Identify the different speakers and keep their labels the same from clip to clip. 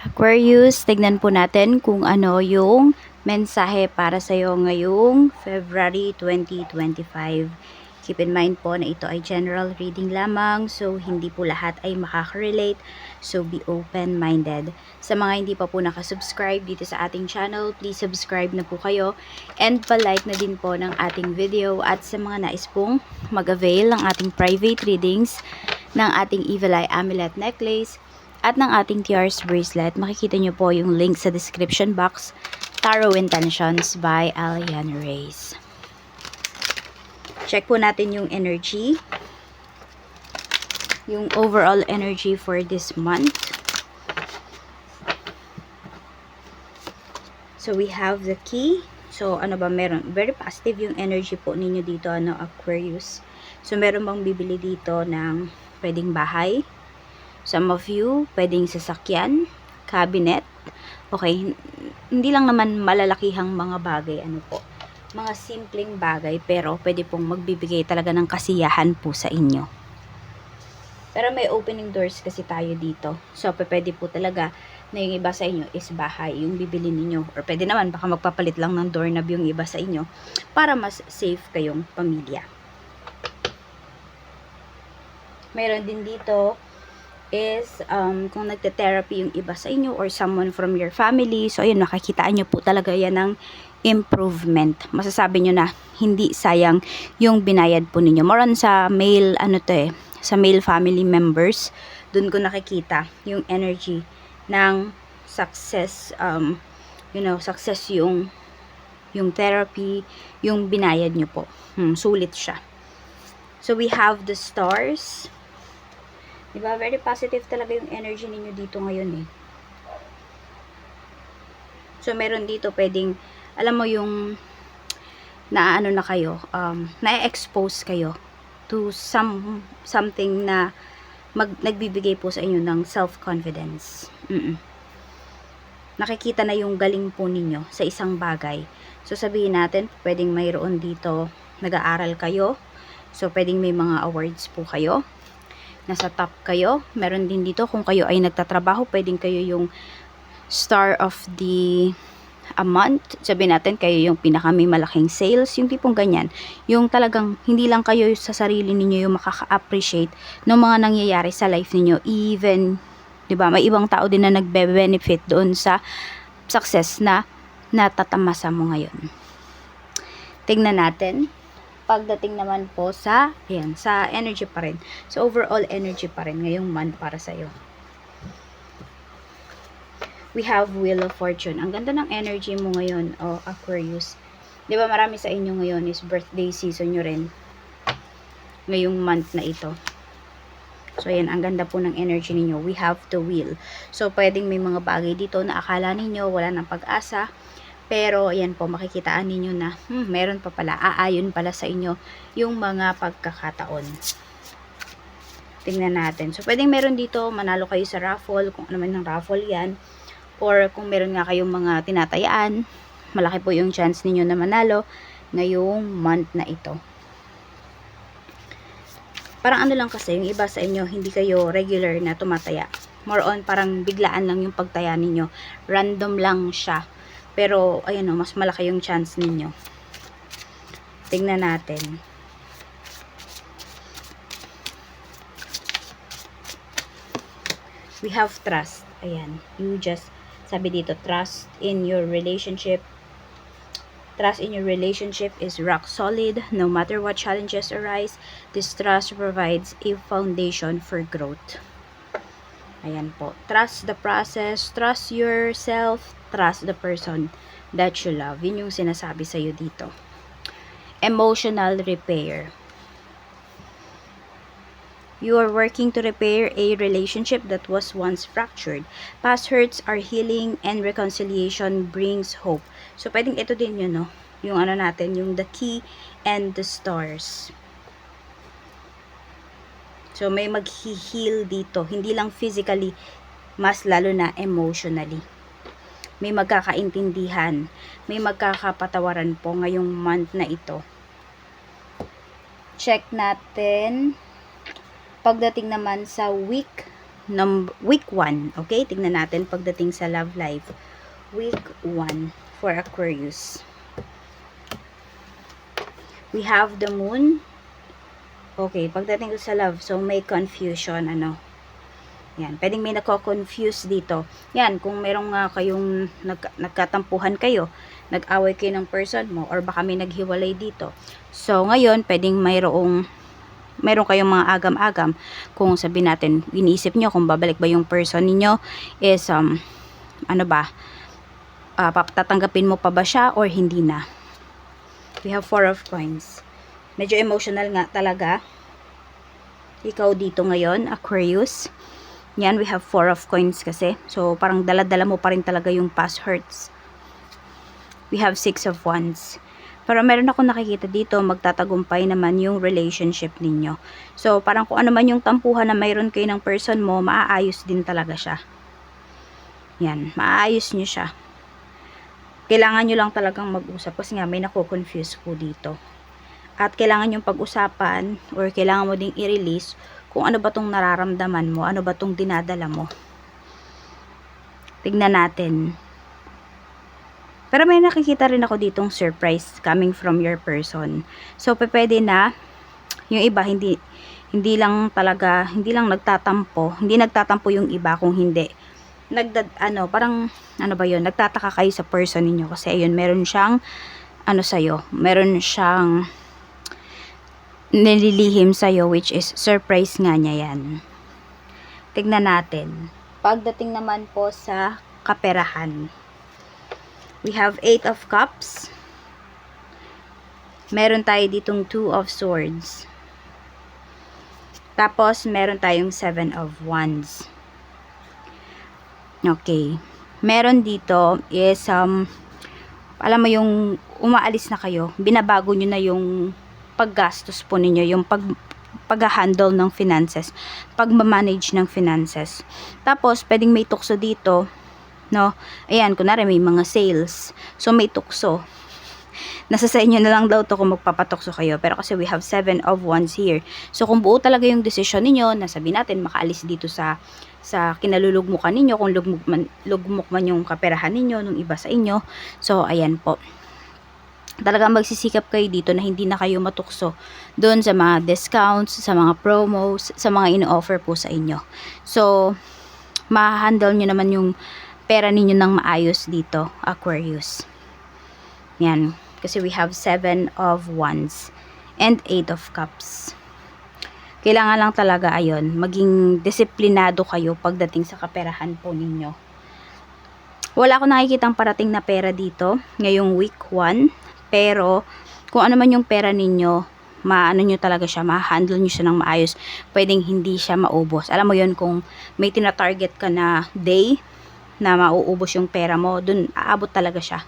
Speaker 1: Aquarius, tignan po natin kung ano yung mensahe para sa iyo ngayong February 2025. Keep in mind po na ito ay general reading lamang, so hindi po lahat ay makaka-relate. So be open-minded. Sa mga hindi pa po nakasubscribe dito sa ating channel, please subscribe na po kayo. And pa-like na din po ng ating video. At sa mga nais pong mag-avail ng ating private readings, ng ating Evil Eye Amulet Necklace, at ng ating TRS bracelet, makikita nyo po yung link sa description box, Tarot Intentions by Alian Reyes. Check po natin yung energy. Yung overall energy for this month. So, we have the key. So, ano ba meron? Very positive yung energy po ninyo dito, ano, Aquarius. So, meron bang bibili dito ng pwedeng bahay? Some of you, pwedeng sasakyan, cabinet. Okay, hindi lang naman malalakihang mga bagay, ano po. Mga simpleng bagay, pero pwede pong magbibigay talaga ng kasiyahan po sa inyo. Pero may opening doors kasi tayo dito. So, pwede po talaga na yung iba sa inyo is bahay, yung bibili ninyo. Or pwede naman, baka magpapalit lang ng doorknob yung iba sa inyo para mas safe kayong pamilya. Mayroon din dito is um, kung nagte-therapy yung iba sa inyo or someone from your family. So, ayun, makakitaan nyo po talaga yan ng improvement. Masasabi nyo na hindi sayang yung binayad po ninyo. More sa male, ano to eh, sa male family members. Doon ko nakikita yung energy ng success, um, you know, success yung yung therapy, yung binayad nyo po. Hmm, sulit siya. So, we have the stars. Diba? Very positive talaga yung energy ninyo dito ngayon eh. So, meron dito pwedeng, alam mo yung naano na kayo, um, na-expose kayo to some, something na mag, nagbibigay po sa inyo ng self-confidence. Mm-mm. Nakikita na yung galing po ninyo sa isang bagay. So, sabihin natin, pwedeng mayroon dito, nag-aaral kayo. So, pwedeng may mga awards po kayo nasa top kayo. Meron din dito kung kayo ay nagtatrabaho, pwedeng kayo yung star of the a month. Sabi natin kayo yung pinaka may malaking sales, yung tipong ganyan. Yung talagang hindi lang kayo sa sarili ninyo yung makaka-appreciate ng mga nangyayari sa life ninyo. Even, 'di ba? May ibang tao din na nagbe-benefit doon sa success na natatamasa mo ngayon. Tingnan natin pagdating naman po sa, ayan, sa energy pa rin. So, overall energy pa rin ngayong month para sa'yo. We have Wheel of Fortune. Ang ganda ng energy mo ngayon, o oh, Aquarius. Di ba marami sa inyo ngayon is birthday season nyo rin. Ngayong month na ito. So, ayan, ang ganda po ng energy ninyo. We have the wheel. So, pwedeng may mga bagay dito na akala ninyo wala ng pag-asa pero, ayan po, makikitaan ninyo na, hmm, meron pa pala, aayon pala sa inyo yung mga pagkakataon. Tingnan natin. So, pwedeng meron dito, manalo kayo sa raffle, kung ano man ng raffle yan. Or, kung meron nga kayong mga tinatayaan, malaki po yung chance ninyo na manalo ngayong month na ito. Parang ano lang kasi, yung iba sa inyo, hindi kayo regular na tumataya. More on, parang biglaan lang yung pagtaya ninyo. Random lang siya pero, ayan o, mas malaki yung chance ninyo. Tingnan natin. We have trust. Ayan. You just, sabi dito, trust in your relationship. Trust in your relationship is rock solid. No matter what challenges arise, this trust provides a foundation for growth. Ayan po. Trust the process. Trust yourself. Trust the person that you love. Yun yung sinasabi sa'yo dito. Emotional repair. You are working to repair a relationship that was once fractured. Past hurts are healing and reconciliation brings hope. So, pwedeng ito din yun, no? Yung ano natin, yung the key and the stars. So, may mag-heal dito. Hindi lang physically, mas lalo na emotionally. May magkakaintindihan. May magkakapatawaran po ngayong month na ito. Check natin. Pagdating naman sa week num week 1. Okay, tignan natin pagdating sa love life. Week 1 for Aquarius. We have the moon. Okay, pagdating sa love, so may confusion, ano. Yan, pwedeng may nako-confuse dito. Yan, kung merong nga kayong nag, nagkatampuhan kayo, nag-away kayo ng person mo, or baka may naghiwalay dito. So, ngayon, pwedeng mayroong meron kayong mga agam-agam kung sabi natin, iniisip nyo kung babalik ba yung person ninyo is, um, ano ba, uh, tatanggapin mo pa ba siya or hindi na. We have four of coins. Medyo emotional nga talaga. Ikaw dito ngayon, Aquarius. Yan, we have four of coins kasi. So, parang dala-dala mo pa rin talaga yung past hurts. We have six of wands. Pero meron ako nakikita dito, magtatagumpay naman yung relationship ninyo. So, parang kung ano man yung tampuhan na mayroon kayo ng person mo, maaayos din talaga siya. Yan, maaayos nyo siya. Kailangan nyo lang talagang mag-usap kasi nga may nako-confuse po dito. At kailangan yung pag-usapan or kailangan mo ding i-release kung ano ba tong nararamdaman mo, ano ba tong dinadala mo. Tignan natin. Pero may nakikita rin ako ditong surprise coming from your person. So, pwede na yung iba hindi hindi lang talaga, hindi lang nagtatampo, hindi nagtatampo yung iba kung hindi. Nagdad, ano, parang, ano ba yun, nagtataka kayo sa person ninyo kasi ayun, meron siyang, ano sa'yo, meron siyang nililihim sa'yo which is surprise nga niya yan. Tignan natin. Pagdating naman po sa kaperahan. We have eight of cups. Meron tayo ditong two of swords. Tapos, meron tayong seven of wands. Okay. Meron dito is, um, alam mo yung umaalis na kayo, binabago nyo na yung paggastos po ninyo, yung pag pag-handle ng finances, pag-manage ng finances. Tapos, pwedeng may tukso dito, no? Ayan, kunwari may mga sales. So, may tukso. Nasa sa inyo na lang daw to kung magpapatukso kayo. Pero kasi we have seven of wands here. So, kung buo talaga yung decision ninyo, nasabi natin, makaalis dito sa sa kinalulugmukan ninyo, kung lugmuk man, lugmok man yung kaperahan ninyo, nung iba sa inyo. So, ayan po talagang magsisikap kayo dito na hindi na kayo matukso doon sa mga discounts, sa mga promos, sa mga ino-offer po sa inyo. So, ma-handle nyo naman yung pera ninyo ng maayos dito, Aquarius. Yan. Kasi we have 7 of wands and 8 of cups. Kailangan lang talaga ayon, maging disiplinado kayo pagdating sa kaperahan po ninyo. Wala ako nakikitang parating na pera dito ngayong week 1 pero, kung ano man yung pera ninyo, maano nyo talaga siya, ma-handle nyo siya ng maayos. Pwedeng hindi siya maubos. Alam mo yon kung may tina-target ka na day na mauubos yung pera mo, dun aabot talaga siya.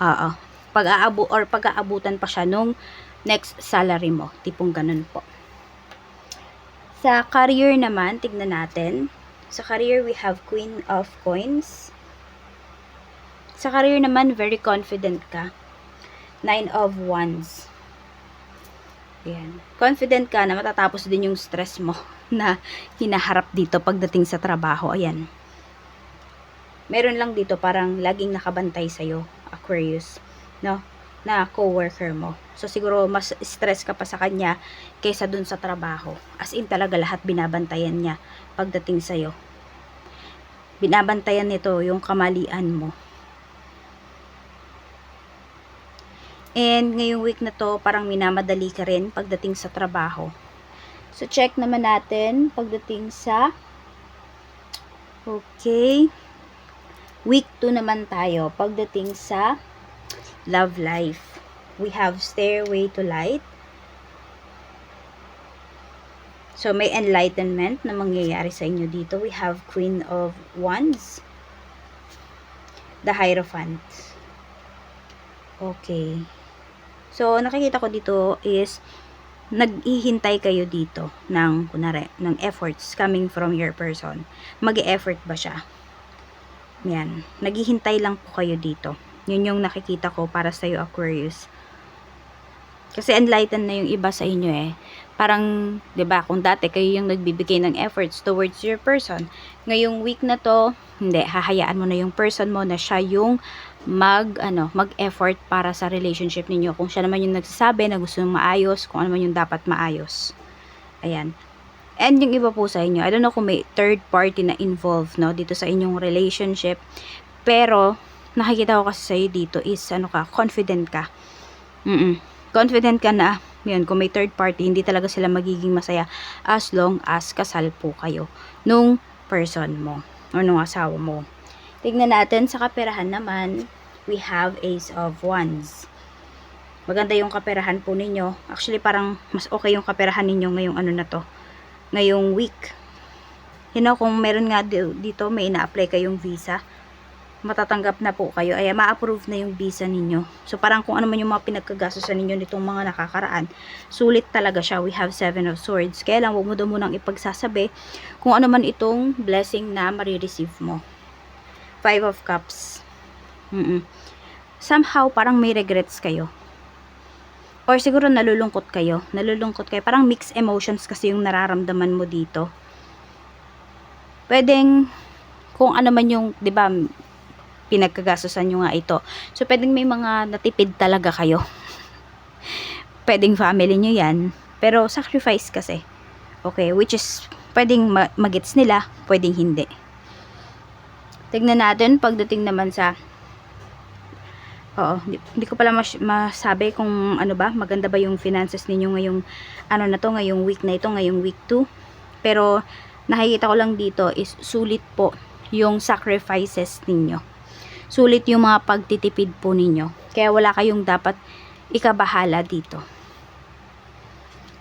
Speaker 1: Oo. Pag aabo or pag aabutan pa siya nung next salary mo. Tipong ganun po. Sa career naman, tignan natin. Sa career, we have Queen of Coins. Sa career naman, very confident ka Nine of Wands. Ayan. Confident ka na matatapos din yung stress mo na hinaharap dito pagdating sa trabaho. Ayan. Meron lang dito parang laging nakabantay sa'yo, Aquarius. No? Na co-worker mo. So, siguro mas stress ka pa sa kanya kaysa dun sa trabaho. As in talaga lahat binabantayan niya pagdating sa'yo. Binabantayan nito yung kamalian mo And ngayong week na to, parang minamadali ka rin pagdating sa trabaho. So, check naman natin pagdating sa Okay. Week 2 naman tayo. Pagdating sa love life. We have Stairway to Light. So, may enlightenment na mangyayari sa inyo dito. We have Queen of Wands. The Hierophant. Okay. So, nakikita ko dito is naghihintay kayo dito ng, kunwari, ng efforts coming from your person. mag effort ba siya? Yan. Naghihintay lang po kayo dito. Yun yung nakikita ko para sa iyo Aquarius. Kasi enlightened na yung iba sa inyo eh. Parang, ba kung dati kayo yung nagbibigay ng efforts towards your person, ngayong week na to, hindi, hahayaan mo na yung person mo na siya yung mag, ano, mag-effort para sa relationship ninyo. Kung siya naman yung nagsasabi na gusto nung maayos, kung ano man yung dapat maayos. Ayan. And yung iba po sa inyo, I don't know kung may third party na involved, no, dito sa inyong relationship. Pero, nakikita ko kasi sa'yo dito is, ano ka, confident ka. Mm Confident ka na, yun, kung may third party, hindi talaga sila magiging masaya as long as kasal po kayo nung person mo or nung asawa mo. Tignan natin sa kaperahan naman, we have Ace of Wands. Maganda yung kaperahan po ninyo. Actually, parang mas okay yung kaperahan ninyo ngayong ano na to. Ngayong week. You know, kung meron nga di- dito, may ina-apply kayong visa, matatanggap na po kayo. Ay, ma-approve na yung visa ninyo. So, parang kung ano man yung mga pinagkagastosan ninyo nitong mga nakakaraan, sulit talaga siya. We have Seven of Swords. Kaya lang, huwag mo daw munang ipagsasabi kung ano man itong blessing na marireceive mo. Five of Cups. Mm-mm. Somehow, parang may regrets kayo. Or siguro nalulungkot kayo. Nalulungkot kayo. Parang mixed emotions kasi yung nararamdaman mo dito. Pwedeng, kung ano man yung, di ba, pinagkagastosan nyo nga ito. So, pwedeng may mga natipid talaga kayo. pwedeng family nyo yan. Pero, sacrifice kasi. Okay, which is, pwedeng ma- magets nila, pwedeng hindi. Tignan natin, pagdating naman sa Oo, hindi, hindi ko pala mas, masabi kung ano ba, maganda ba yung finances ninyo ngayong ano na to, ngayong week na ito, ngayong week 2. Pero nakikita ko lang dito is sulit po yung sacrifices ninyo. Sulit yung mga pagtitipid po ninyo. Kaya wala kayong dapat ikabahala dito.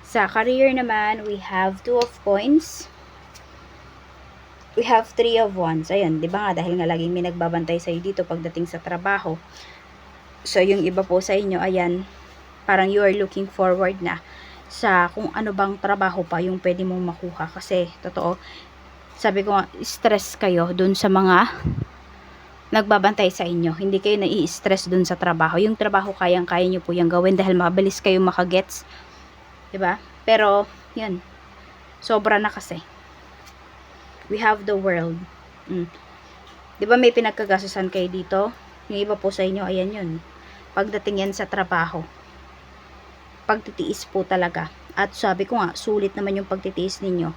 Speaker 1: Sa career naman, we have two of coins. We have three of wands. Ayun, di ba nga, dahil nga laging may nagbabantay sa'yo dito pagdating sa trabaho. So, yung iba po sa inyo, ayan, parang you are looking forward na sa kung ano bang trabaho pa yung pwede mong makuha. Kasi, totoo, sabi ko nga, stress kayo dun sa mga nagbabantay sa inyo. Hindi kayo nai-stress dun sa trabaho. Yung trabaho kayang-kaya nyo po yung gawin dahil mabilis kayo makagets. ba? Pero, yun. Sobra na kasi. We have the world. Mm. 'Di ba may pinagkagastusan kayo dito? Yung iba po sa inyo, ayan yun. Pagdating yan sa trabaho. Pagtitiis po talaga. At sabi ko nga, sulit naman yung pagtitiis ninyo.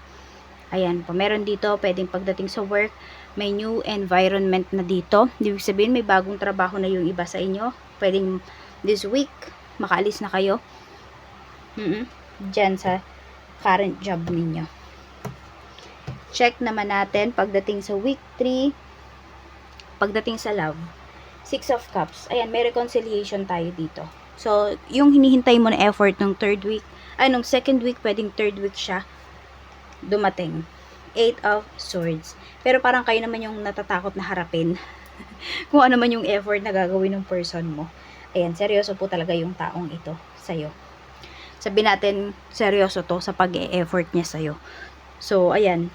Speaker 1: Ayan po, meron dito, pwedeng pagdating sa work, may new environment na dito. Ibig sabihin, may bagong trabaho na yung iba sa inyo. Pwedeng this week, makaalis na kayo. Mm Diyan sa current job ninyo. Check naman natin pagdating sa week 3, pagdating sa love. Six of Cups. Ayan, may reconciliation tayo dito. So, yung hinihintay mo na effort ng third week, ay, nung second week, pwedeng third week siya dumating. Eight of Swords. Pero parang kayo naman yung natatakot na harapin kung ano man yung effort na gagawin ng person mo. Ayan, seryoso po talaga yung taong ito sa'yo. Sabi natin, seryoso to sa pag-e-effort niya sa'yo. So, ayan,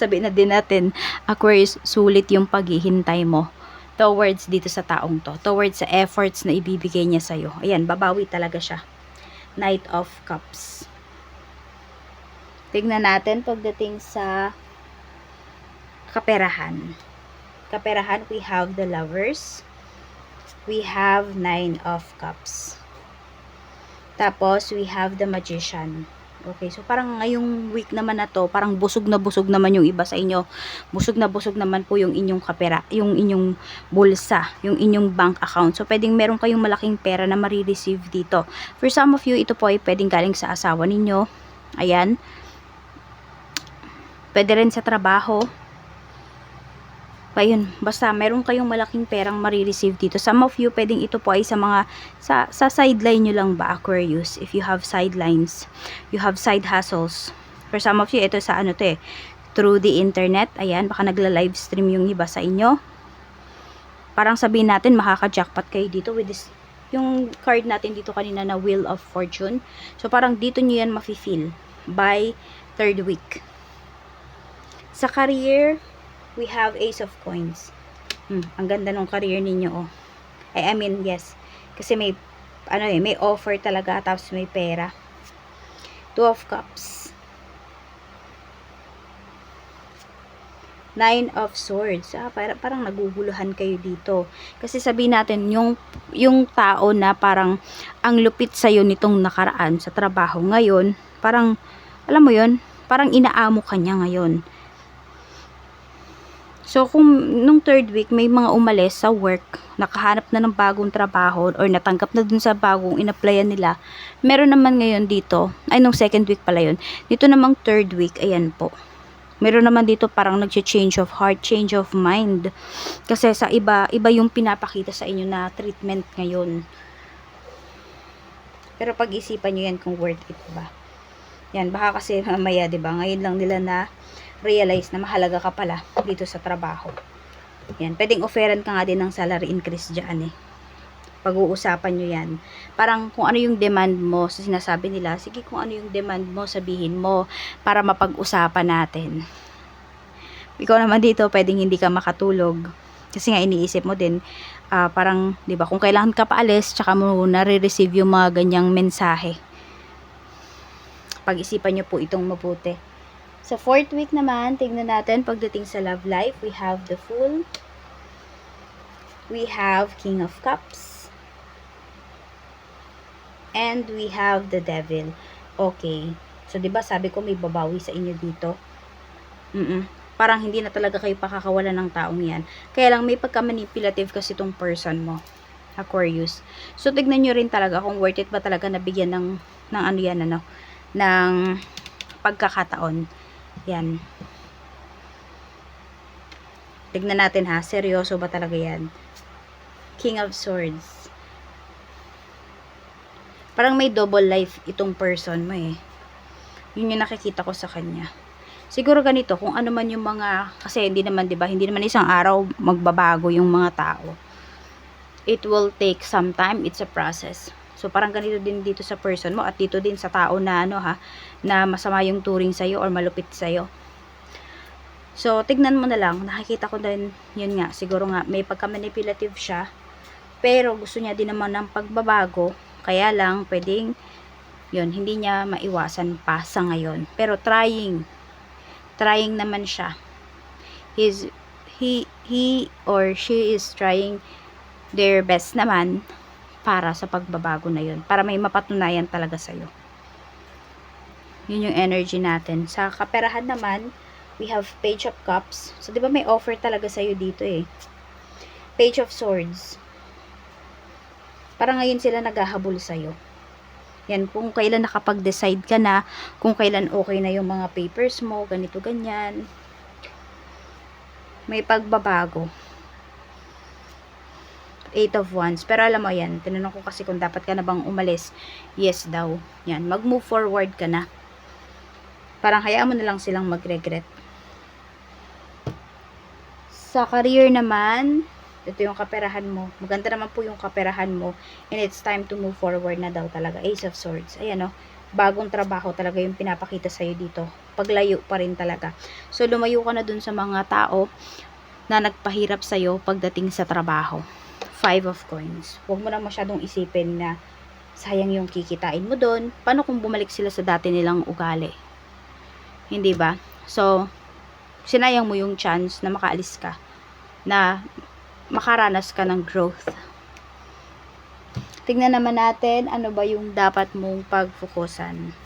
Speaker 1: sabi na din natin, Aquarius, sulit yung paghihintay mo towards dito sa taong to. Towards sa efforts na ibibigay niya sa'yo. Ayan, babawi talaga siya. Knight of Cups. Tignan natin pagdating sa kaperahan. Kaperahan, we have the lovers. We have nine of cups. Tapos, we have the magician. Okay, so parang ngayong week naman na to, parang busog na busog naman yung iba sa inyo. Busog na busog naman po yung inyong kapera, yung inyong bulsa, yung inyong bank account. So, pwedeng meron kayong malaking pera na marireceive dito. For some of you, ito po ay pwedeng galing sa asawa ninyo. Ayan. Pwede rin sa trabaho. Ayun, basta meron kayong malaking perang marireceive dito. Some of you, pwedeng ito po ay sa mga, sa, sa sideline nyo lang ba, Aquarius? If you have sidelines, you have side hustles. For some of you, ito sa ano to eh, through the internet. Ayan, baka nagla-live stream yung iba sa inyo. Parang sabihin natin, makaka-jackpot kayo dito with this, yung card natin dito kanina na Wheel of Fortune. So, parang dito nyo yan mafe-feel by third week. Sa career, we have Ace of Coins. Hmm, ang ganda ng career ninyo, oh. I, I mean, yes. Kasi may, ano eh, may offer talaga, tapos may pera. Two of Cups. Nine of Swords. Ah, parang, parang naguguluhan kayo dito. Kasi sabihin natin, yung, yung tao na parang ang lupit sa'yo nitong nakaraan sa trabaho ngayon, parang, alam mo yon parang inaamo ka niya ngayon. So, kung nung third week, may mga umalis sa work, nakahanap na ng bagong trabaho, or natanggap na dun sa bagong in-applyan nila, meron naman ngayon dito, ay nung second week pala yun, dito namang third week, ayan po. Meron naman dito parang nag-change of heart, change of mind. Kasi sa iba, iba yung pinapakita sa inyo na treatment ngayon. Pero pag-isipan nyo yan kung worth it ba. Yan, baka kasi mamaya, 'di ba? Ngayon lang nila na realize na mahalaga ka pala dito sa trabaho. Yan, pwedeng offeran ka nga din ng salary increase diyan eh. Pag-uusapan nyo yan. Parang kung ano yung demand mo, sa sinasabi nila, sige kung ano yung demand mo, sabihin mo para mapag-usapan natin. Ikaw naman dito, pwedeng hindi ka makatulog. Kasi nga iniisip mo din, ah, parang, di ba, kung kailangan ka paalis, tsaka mo nare-receive yung mga ganyang mensahe pag-isipan nyo po itong mabuti. Sa fourth week naman, tingnan natin pagdating sa love life, we have the Fool. We have King of Cups. And we have the Devil. Okay. So, di ba sabi ko may babawi sa inyo dito? Mm Parang hindi na talaga kayo pakakawalan ng taong yan. Kaya lang may pagka-manipulative kasi itong person mo. Aquarius. So, tignan nyo rin talaga kung worth it ba talaga nabigyan ng, ng ano yan, ano, ng pagkakataon. Yan. Tignan natin ha, seryoso ba talaga yan? King of Swords. Parang may double life itong person mo eh. Yun yung nakikita ko sa kanya. Siguro ganito, kung ano man yung mga, kasi hindi naman, di ba, hindi naman isang araw magbabago yung mga tao. It will take some time, it's a process. So, parang ganito din dito sa person mo at dito din sa tao na ano ha, na masama yung turing sa'yo or malupit sa'yo. So, tignan mo na lang, nakikita ko din, yun nga, siguro nga, may pagka-manipulative siya, pero gusto niya din naman ng pagbabago, kaya lang, pwedeng, yun, hindi niya maiwasan pa sa ngayon. Pero trying, trying naman siya. He's, he, he or she is trying their best naman para sa pagbabago na yun. Para may mapatunayan talaga sa'yo. Yun yung energy natin. Sa kaperahan naman, we have Page of Cups. So, di ba may offer talaga sa'yo dito eh. Page of Swords. Para ngayon sila naghahabol sa'yo. Yan, kung kailan nakapag-decide ka na, kung kailan okay na yung mga papers mo, ganito, ganyan. May pagbabago. Eight of Wands. Pero alam mo yan, tinanong ko kasi kung dapat ka na bang umalis. Yes daw. Yan, mag-move forward ka na. Parang hayaan mo na lang silang mag-regret. Sa career naman, ito yung kaperahan mo. Maganda naman po yung kaperahan mo. And it's time to move forward na daw talaga. Ace of Swords. Ayan o. Bagong trabaho talaga yung pinapakita sa'yo dito. Paglayo pa rin talaga. So, lumayo ka na dun sa mga tao na nagpahirap sa'yo pagdating sa trabaho. Five of Coins. Huwag mo na masyadong isipin na sayang yung kikitain mo doon. Paano kung bumalik sila sa dati nilang ugali? Hindi ba? So, sinayang mo yung chance na makaalis ka. Na makaranas ka ng growth. Tingnan naman natin ano ba yung dapat mong pagfokusan.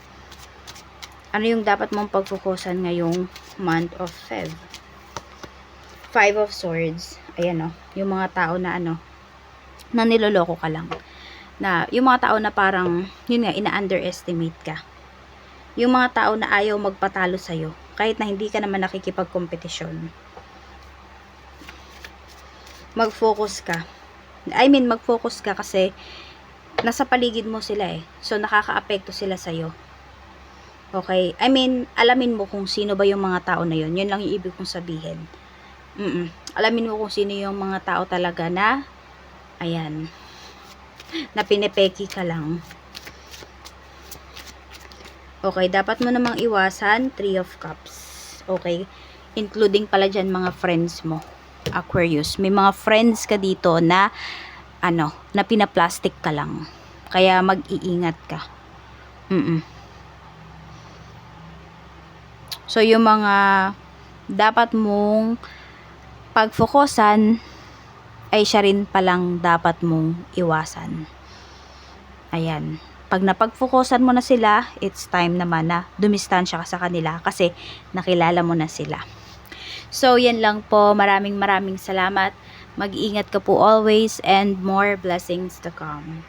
Speaker 1: Ano yung dapat mong pagfokusan ngayong month of Feb. Five of Swords. Ayan o. yung mga tao na ano, na niloloko ka lang. Na, yung mga tao na parang, yun nga, ina-underestimate ka. Yung mga tao na ayaw magpatalo sa'yo, kahit na hindi ka naman nakikipag-kompetisyon. Mag-focus ka. I mean, mag-focus ka kasi nasa paligid mo sila eh. So, nakaka-apekto sila sa'yo. Okay? I mean, alamin mo kung sino ba yung mga tao na yun. Yun lang yung ibig kong sabihin. Mm-mm. Alamin mo kung sino yung mga tao talaga na Ayan. Na pinepeki ka lang. Okay, dapat mo namang iwasan Three of Cups. Okay? Including pala dyan mga friends mo. Aquarius. May mga friends ka dito na ano, na pinaplastic ka lang. Kaya mag-iingat ka. Mm So, yung mga dapat mong pagfokusan ay siya rin palang dapat mong iwasan. Ayan. Pag napagfokusan mo na sila, it's time naman na dumistansya ka sa kanila kasi nakilala mo na sila. So, yan lang po. Maraming maraming salamat. Mag-iingat ka po always and more blessings to come.